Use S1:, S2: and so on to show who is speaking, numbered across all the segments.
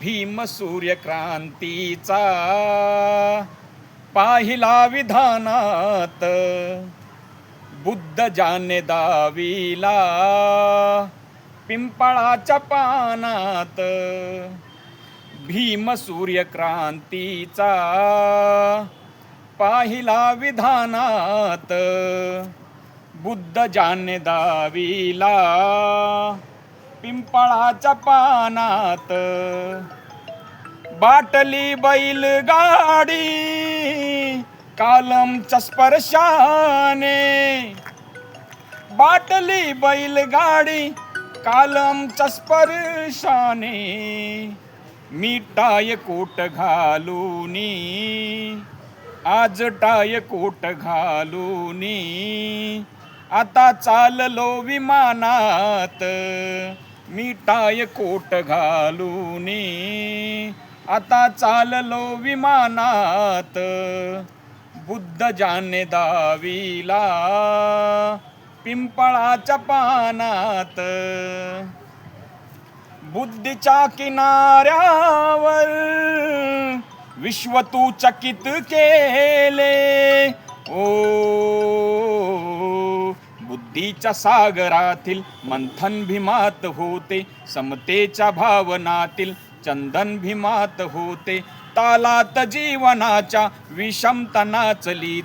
S1: भीम सूर्यक्रांतीचा पाहिला विधानात बुद्ध जाने दाविला पिंपळाच्या पानात. भीम सूर्यक्रांतीचा पाहिला विधानात बुद्ध जाने दाविला पिंपळाच्या पानात बाटली बैलगाडी कालमच्या स्पर्शाने. बाटली बैलगाडी कालमच्या स्पर्शाने. मी टाय कोट घालूनी आज टाय कोट घालूनी. आता चाललो विमानात. मिठाय कोट घालून आता चाललो विमानात. बुद्ध जाने दाविला. पिंपळाच्या पानात. बुद्धीच्या किनाऱ्यावर विश्व तू चकित केले. ओ बुद्धीच्या सागरातील मंथन भीमात होते समतेच्या भावनातील चंदन भीमात होते. तालात जीवनाच्या विषमतना नाचली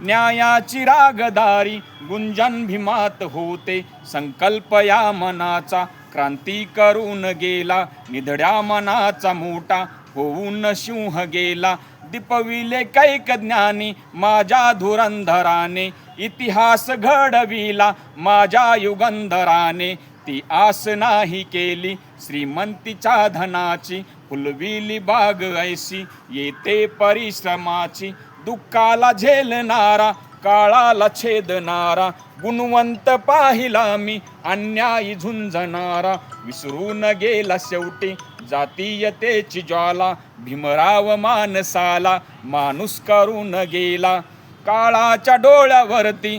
S1: न्यायाची रागदारी गुंजन भीमात होते. संकल्प या मनाचा क्रांती करून गेला निधड्या मनाचा मोठा होऊन सिंह गेला. दिपविले कैक ज्ञानी माझ्या धुरंधराने इतिहास घडविला. माझ्या युगंधराने ती आस नाही केली. श्रीमंतीच्या धनाची फुलविली बाग ऐशी येते परिश्रमाची. दुःखाला झेलणारा काळाला छेदणारा गुणवंत पाहिला मी अन्यायी झुंजणारा. विसरून गेला शेवटी जातीयतेची ज्वाला भीमराव मानसाला माणूस करून गेला. काळाच्या डोळ्यावरती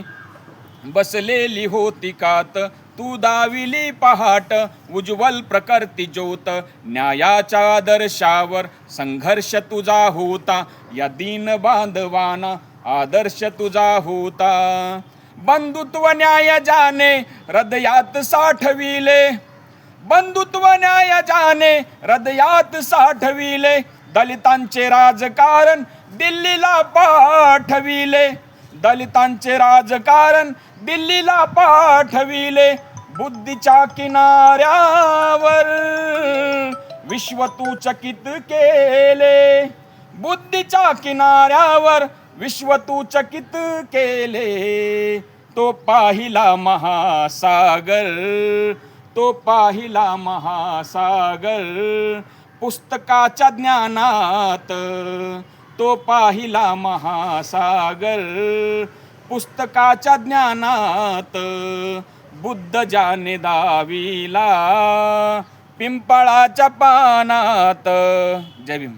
S1: बसलेली होती कात तू दाविली पहाट उज्ज्वल प्रकृती ज्योत न्यायाच्या आदर्शावर संघर्ष तुझा होता या दीन बांधवाना आदर्श तुझा होता. बंधुत्व न्याय जाने हृदयात साठविले बंधुत्व न्याय जाने हृदयात साठविले. दलितांचे राजकारण दिल्लीला पाठविले. दलितांचे राजकारण दिल्लीला पाठविले. बुद्धीच्या किनाऱ्यावर विश्व तू चकित केले. बुद्धीच्या किनाऱ्यावर विश्व तू चकित केले. तो पाहिला महासागर. तो पाहिला महासागर पुस्तकाच्या ज्ञानात. तो पाहिला महासागर पुस्तकाच्या ज्ञानात. बुद्ध जाने दाविला पिंपळाच्या पानात. जय भीम.